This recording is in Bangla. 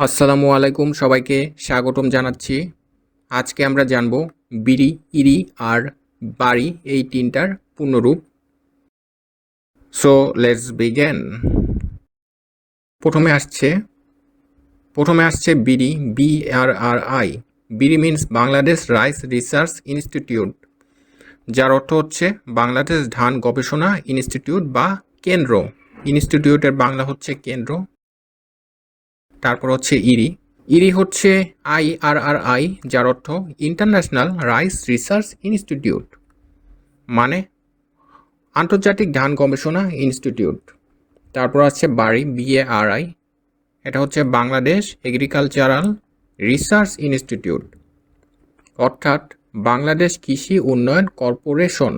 আসসালামু আলাইকুম সবাইকে স্বাগতম জানাচ্ছি। আজকে আমরা জানব বিড়ি, ইরি আর বাড়ি এই তিনটার পূর্ণরূপ। সো লেটস বিগেন প্রথমে আসছে প্রথমে আসছে BD B R R I BD means Bangladesh rice research institute, যার অর্থ হচ্ছে বাংলাদেশ ধান গবেষণা ইনস্টিটিউট বা কেন্দ্র। ইনস্টিটিউটের বাংলা হচ্ছে কেন্দ্র। তারপর হচ্ছে ইরি। ইরি হচ্ছে আই আর আর আই, যার অর্থ ইন্টারন্যাশনাল রাইস রিসার্চ ইনস্টিটিউট মানে আন্তর্জাতিক ধান গবেষণা ইনস্টিটিউট। তারপর আছে বাড়ি বিএ আর আই এটা হচ্ছে বাংলাদেশ এগ্রিকালচারাল রিসার্চ ইনস্টিটিউট অর্থাৎ বাংলাদেশ কৃষি উন্নয়ন কর্পোরেশন।